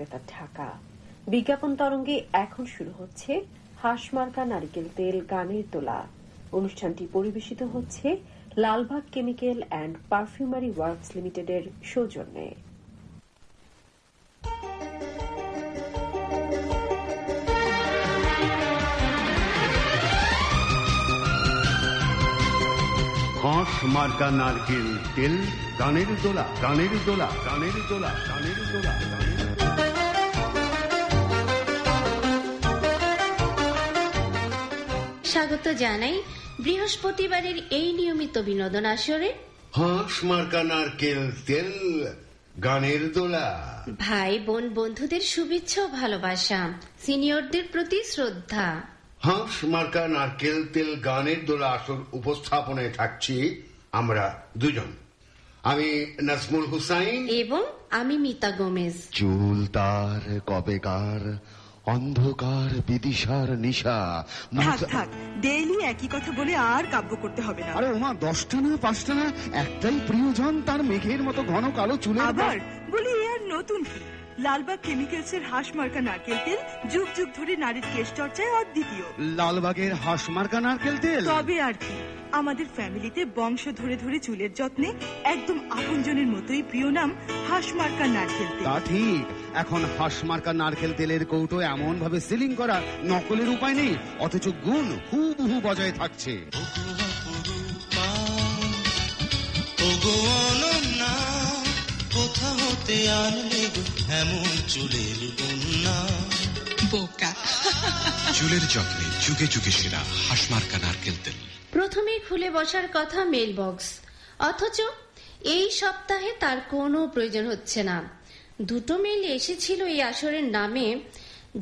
বিক্রেতার ঢাকা। বিজ্ঞাপন তরঙ্গে এখন শুরু হচ্ছে হাঁসমার্কা নারিকেল তেল গানের তোলা। অনুষ্ঠানটি পরিবেশিত হচ্ছে Lalbagh chemical and perfumery works লিমিটেডের সৌজন্যে। হাঁস মার্কা নারকেল তেল, গানের দোলা গানের দোলা গানের দোলা গানের দোলা, গানের স্বাগত জানাই বৃহস্পতিবারের এই নিয়মিত বিনোদন আসরে। হাঁস মার্কা নারকেল তেল গানের দোলা। ভাই বোন বন্ধুদের শুভেচ্ছা ভালোবাসা সিনিয়রদের প্রতি শ্রদ্ধা। হাঁস মার্কা নারকেল তেল গানের দোলা আসর উপস্থাপনায় থাকছি আমরা দুজন। আমি নাজমুল হুসাইন। এবং আমি মিতা গোমেজ। চুল তার কবেকার অন্ধকার বিদিশার নিশা। থাক থাক ডেইলি একই কথা বলে আর কাব্য করতে হবে না। আরে ওমা দশটা না পাঁচটা না একটাই প্রিয়জন তার মেঘের মতো ঘন কালো চুলের আবার বলি এ আর নতুন কি? লালবাগ কেমিক্যালস এর হাঁস মার্কা নারকেল তেল যুগ যুগ ধরে নারীর কেশ চর্চায় অদ্বিতীয়। লালবাগের হাঁস মার্কা নারকেল তেল? তবে আর কি। আমাদের ফ্যামিলিতে বংশ ধরে ধরে চুলের যত্নে একদম আপনজনের মতোই প্রিয় নাম হাঁস মার্কা নারকেল তেল। তা ঠিক। এখন হাঁস মার্কা নারকেল তেলের কৌটো এমন ভাবে সিলিং করা নকলের উপায় নেই অথচ গুণ হুবহু বজায় থাকছে। ওগো হতে আনলে গো এমন চুলের কন্যা। বোকা। চুলের যত্নে যুগে যুগে সেরা হাসমার্কা নারকেল তেল। প্রথমেই খুলে বসার কথা মেল বক্স অথচ এই সপ্তাহে তার কোনো প্রয়োজন হচ্ছে না। দুটো মেল এসেছিল এই আসরের নামে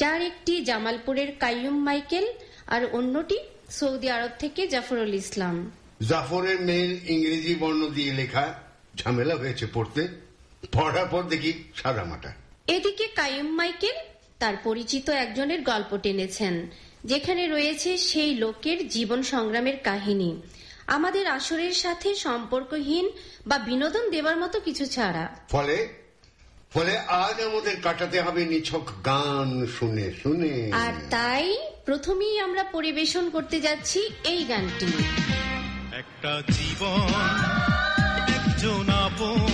যার একটি জামালপুরের কাইয়ুম মাইকেল আর অন্যটি সৌদি আরব থেকে জাফরুল ইসলাম। জাফরের মেল ইংরেজি বর্ণ দিয়ে লেখা ঝামেলা হয়েছে পড়তে। পড়ার পর দেখি সাদা মাটা এদিকে কাইয়ুম মাইকেল তার পরিচিত একজনের গল্প টেনেছেন যেখানে রয়েছে সেই লোকের জীবন সংগ্রামের কাহিনী। আমাদের আসরের সাথে সম্পর্কহীন বা বিনোদন দেবার মতো কিছু ছাড়া। ফলে ফলে আজ আমাদের কাটাতে হবে নিছক গান শুনে শুনে। আর তাই প্রথমেই আমরা পরিবেশন করতে যাচ্ছি এই গানটি। একটা জীবন একজন আপন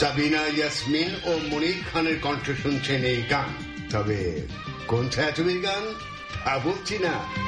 সাবিনা, ইয়াসমিন ও মনির খানের কণ্ঠ শুনছেন এই গান। তবে কোন ছায়াছবির গান? তা বলছি না।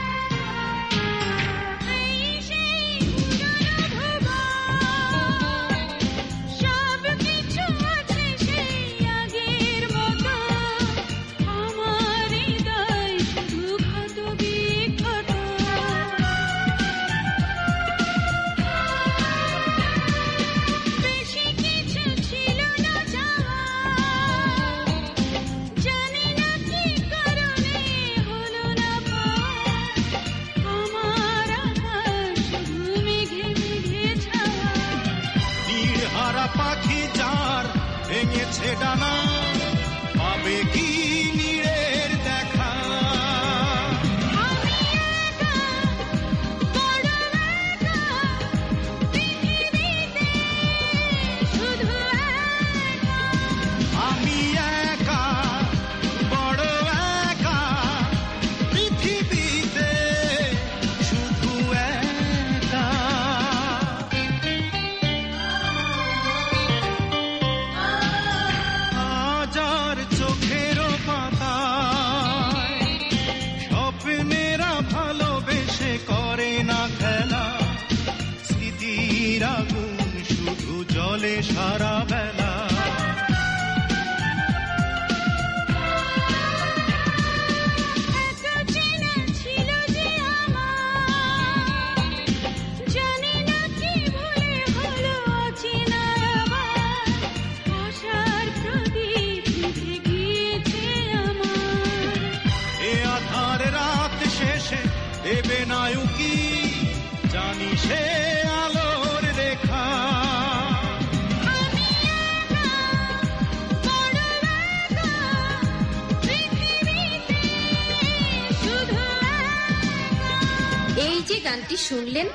গানটি শুনলেন।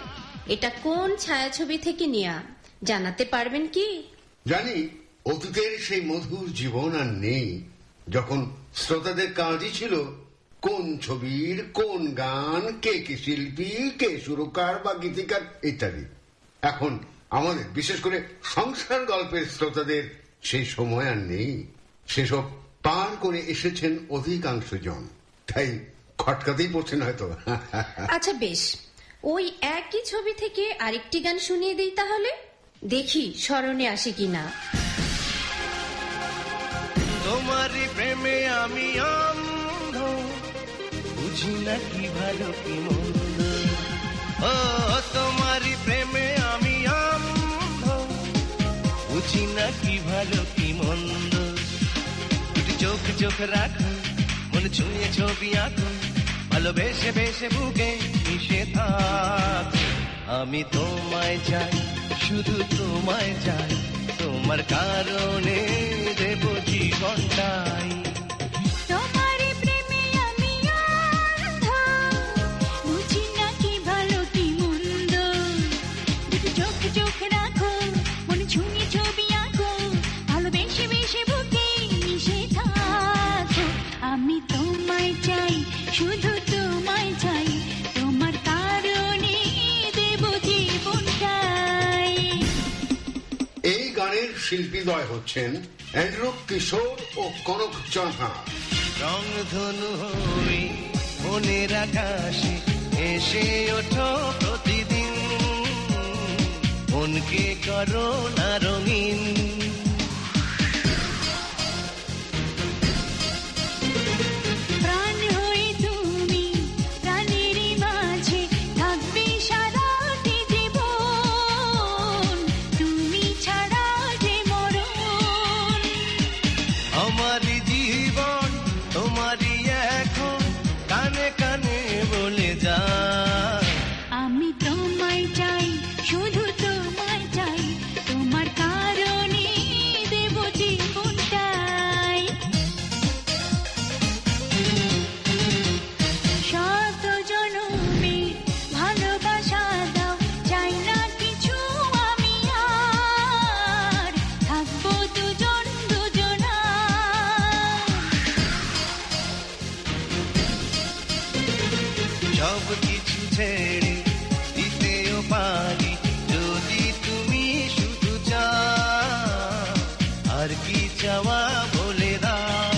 এটা কোন ছায়াছবি থেকে নেয়া? জানাতে পারবেন কি? জানি অতীতের সেই মধুর জীবন আর নেই। যখন শ্রোতাদের কাজই ছিল কোন ছবির কোন গান কে কে শিল্পী কে সুরকার বা গীতিকার ইত্যাদি। এখন আমাদের বিশেষ করে সংসার গল্পের শ্রোতাদের সেই সময় আর নেই। সেসব পার করে এসেছেন অধিকাংশ জন তাই খটকাতেই পড়ছেন হয়তো। আচ্ছা বেশ। ওই একই ছবি থেকে আরেকটি গান শুনিয়ে দিই তাহলে? দেখি স্মরণে আসে কিনা। তোমারই প্রেমে আমি অন্ধ, বুঝি না কি ভালো কি মন্দ? ও, তোমারই প্রেমে আমি অন্ধ, বুঝি না কি ভালো কি মন্দ? চোখ চোখ রাখো, মন ছুঁয়ে ছবি আঁকো, ভালোবেসে বেসে বুকে মিশে থাক। আমি তোমায় চাই শুধু তোমায় চাই। তোমার কারণে দেব জীবনটাই। তোমারই শিল্পীদ্বয় হচ্ছেন অ্যান্ড্রু কিশোর ও কনক চন্হা রং ধনু হই মনের আকাশে এসে ওঠো প্রতিদিন। মনকে করো না রঙিন। আর কি চাওয়া বলে দাও।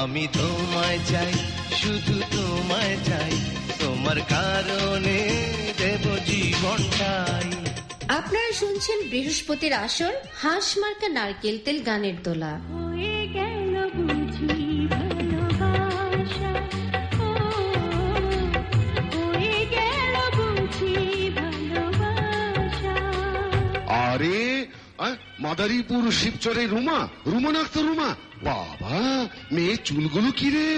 আমি তোমায় চাই শুধু তোমায় চাই তোমার কারণে দেব জীবনটাই আপনারা শুনছেন বৃহস্পতির আসর হাঁস মার্কা নারকেল তেল গানের দোলা। মাদারীপুর শিবচরে রুমা রুমা নাক্ত রুমা। বাবা মেয়ে চুলগুলো কি রে?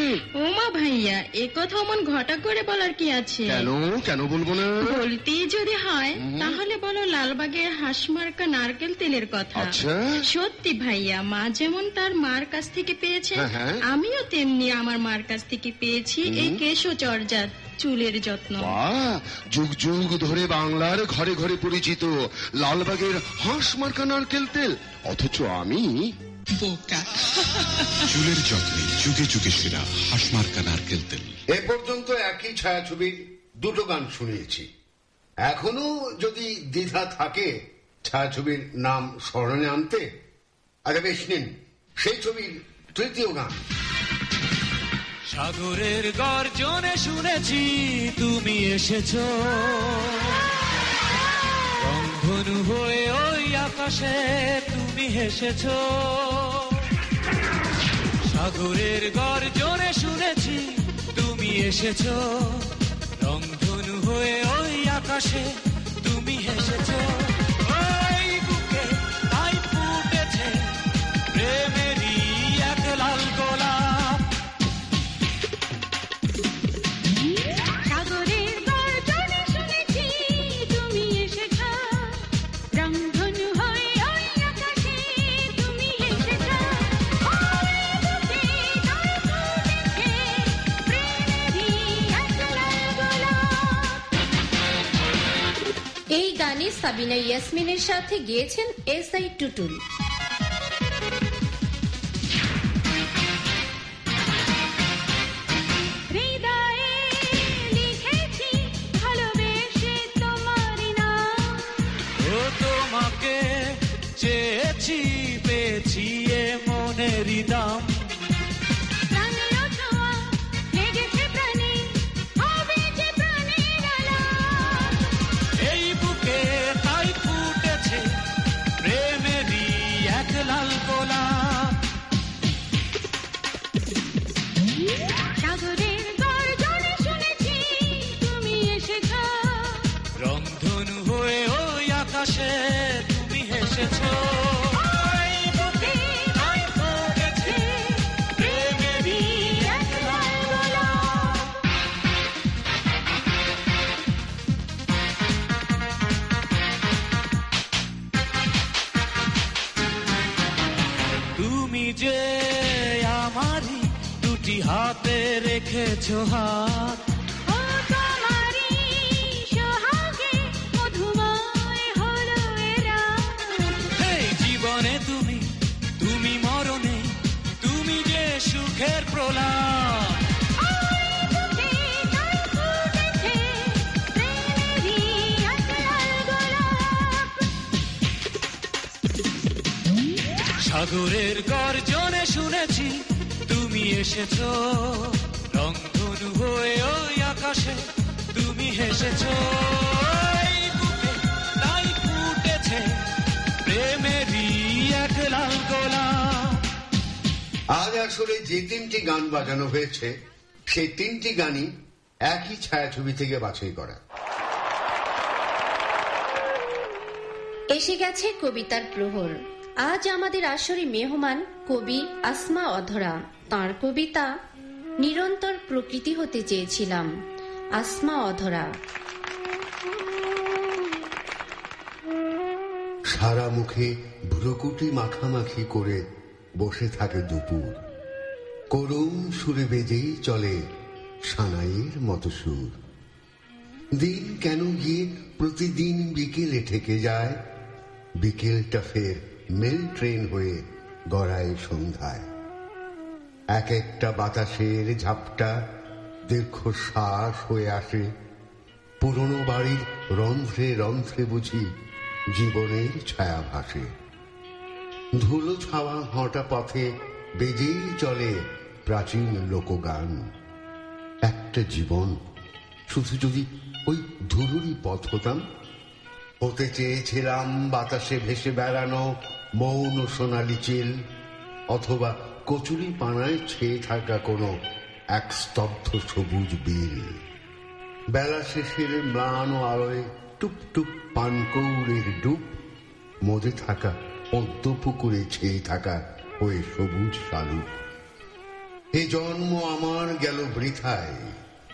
ওমা ভাইয়া এ কথা অমন ঘটা করে বলার কি আছে? কেন কেন বলব না? বলতেই যদি হয় তাহলে বলো লালবাগের হাঁসমার্কা নারকেল তেলের কথা। আচ্ছা। সত্যি ভাইয়া মা যেমন তার মার কাছ থেকে পেয়েছে হ্যাঁ, হ্যাঁ। আমিও তেমনি আমার মার কাছ থেকে পেয়েছি এই কেশো চর্যা চুলের যত্ন। যুগ যুগ ধরে বাংলার ঘরে ঘরে পরিচিত লালবাগের হাঁস মার্কা নারকেল তেল। অথচ আমি চুলের যত্নে যুগে যুগে সেরা হাসমার্কা নারকেল তেল। এ পর্যন্ত একই ছায়াছবির দুটো গান শুনিয়েছি। এখনও যদি দ্বিধা থাকে ছায়াছবির নাম স্মরণে আনতে আচ্ছা বেশ নিন সেই ছবির তৃতীয় গান। সাগরের গর্জনে শুনেছি, তুমি এসেছ। রংধনু হয়ে ওই আকাশে তুমি হেসেছো। সাগরের গর্জনে শুনেছি, তুমি এসেছ। রংধনু হয়ে ওই আকাশে তুমি হেসেছো। সাবিনা ইয়াসমিনের সাথে গিয়েছেন এস আই টুটুল। হৃদয়ে লিখেছি ভালোবেসে ও তোমাকে চেয়েছি পেয়েছি এ মনেরই দাম আকাশে তুমি হেসেছো। তুমি যে আমারই দুটি হাতে রেখেছো হাত সাগরের গর্জনে শুনেছি তুমি এসেছ রংধনু হয়ে ওই আকাশে তুমি হেসেছো তাই ফুটেছে প্রেমেরই এক লাল গোলাপ আজ আসলে যে তিনটি গান বাজানো হয়েছে সেই তিনটি গানই একই ছায়াছবি থেকে বাছাই করা। এসে গেছে কবিতার প্রহর। আজ আমাদের আসরে মেহমান কবি আসমা অধরা। তার কবিতা, নিরন্তর প্রকৃতি হতে চেয়েছিলাম আসমা অধরা। সারা মুখে ভ্রুকুটি মাখামাখি করে বসে থাকে দুপুর। করুণ সুরে বেজেই চলে সানাইয়ের মতো সুর। দিন কেন গিয়ে প্রতিদিন বিকেলে ঠেকে যায়, বিকেলটা ফের মেল ট্রেন হয়ে গড়ায় সন্ধ্যায়। এক একটা বাতাসের ঝাপটা দীর্ঘশ্বাস হয়ে আসে। পুরনো বাড়ির রন্ধ্রে রন্ধ্রে বুঝি জীবনের ছায়া ভাসে ধুলো ছাওয়া হটা পথে বেজেই চলে প্রাচীন লোকগান। একটা জীবন, শুধু যদি ওই ধুলুরি পথ হতাম হতে চেয়েছিলাম বাতাসে ভেসে বেড়ানো মৌন সোনালি চিল, অথবা কচুরি পানায় ছেয়ে থাকা কোনো এক স্তব্ধ সবুজ বিল। বেলা শেষের ম্লান আলোয় টুপ টুপ পানকৌড়ের ডুব মজে থাকা পদ্ম পুকুরে ছেয়ে থাকা হয়ে সবুজ শালুক। এ জন্ম আমার গেল বৃথায়,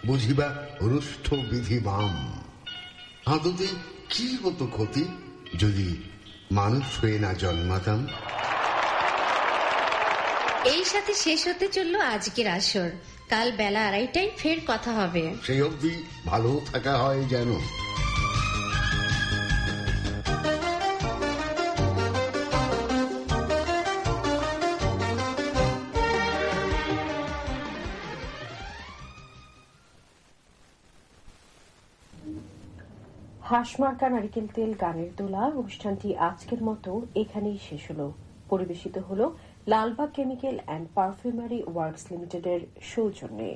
বুঝিবা রুষ্ঠ বিধি বাম আদতে কি হতো ক্ষতি? যদি মানুষ হয়ে না জন্মাতাম? এই সাথে শেষ হতে চলল আজকের আসর। কাল বেলা আড়াইটায় ফের কথা হবে। সেই অবধি ভালো থাকা হয় যেন। হাঁসমার্কা নারিকেল তেল গানের দোলা অনুষ্ঠানটি আজকের মতো এখানেই শেষ হল। পরিবেশিত হল Lalbagh chemical and perfumery works লিমিটেডের সৌজন্যে।